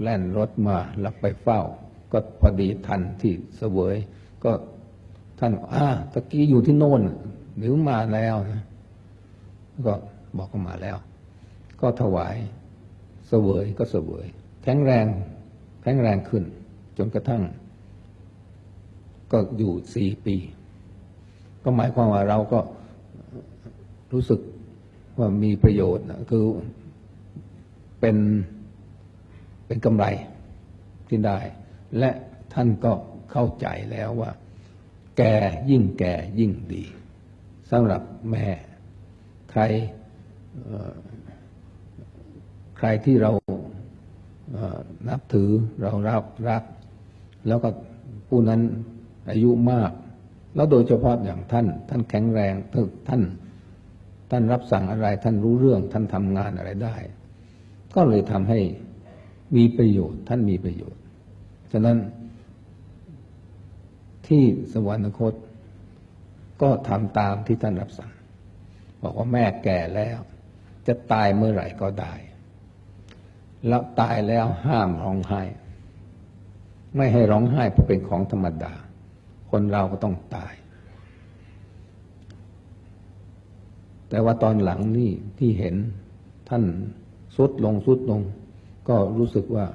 แล่นรถมาแล้วไปเฝ้า ก็พอดีทันที่เสวย ก็ท่านอ่าตะกี้อยู่ที่โน่นหรือมาแล้วนะก็บอกก็มาแล้ว ก็ถวายเสวยก็เสวย แข็งแรงแข็งแรงขึ้น จนกระทั่ง ก็อยู่สี่ปี ก็หมายความว่าเราก็รู้สึกว่ามีประโยชน์นะคือเป็น เป็นกำไรที่ได้ และท่านก็เข้าใจแล้วว่า แก่ยิ่งแก่ยิ่งดีสำหรับแม่ใครใครที่เราเนับถือเรารักรัก แล้วก็ผู้นั้นอายุมาก แล้วโดยเฉพาะอย่างท่าน ท่านแข็งแรงท่านท่าน ท่านรับสั่งอะไร ท่านรู้เรื่องท่านทำงานอะไรได้ ก็เลยทำให้ มีประโยชน์ท่านมีประโยชน์ ฉะนั้นที่สวรรคต ก็ทำตามที่ท่านรับสั่ง บอกว่าแม่แก่แล้ว จะตายเมื่อไหร่ก็ได้ แล้วตายแล้วห้ามร้องไห้ ไม่ให้ร้องไห้เพราะเป็นของธรรมดา คนเราก็ต้องตาย แต่ว่าตอนหลังนี่ที่เห็นท่านสุดลงสุดลง ก็รู้สึกว่า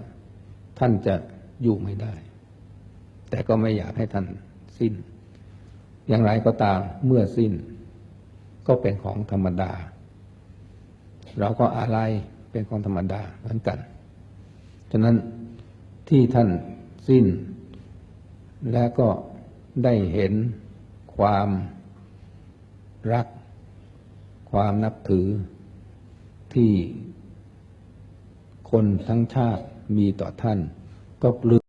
ท่านจะอยู่ไม่ได้ แต่ก็ไม่อยากให้ท่านสิ้น อย่างไรก็ตามเมื่อสิ้น ก็เป็นของธรรมดา เราก็อะไรเป็นของธรรมดาเหมือนกัน ฉะนั้นที่ท่านสิ้น และก็ได้เห็นความรัก ความนับถือที่ คนทั้งชาติมีต่อท่าน ก็ปลื้ม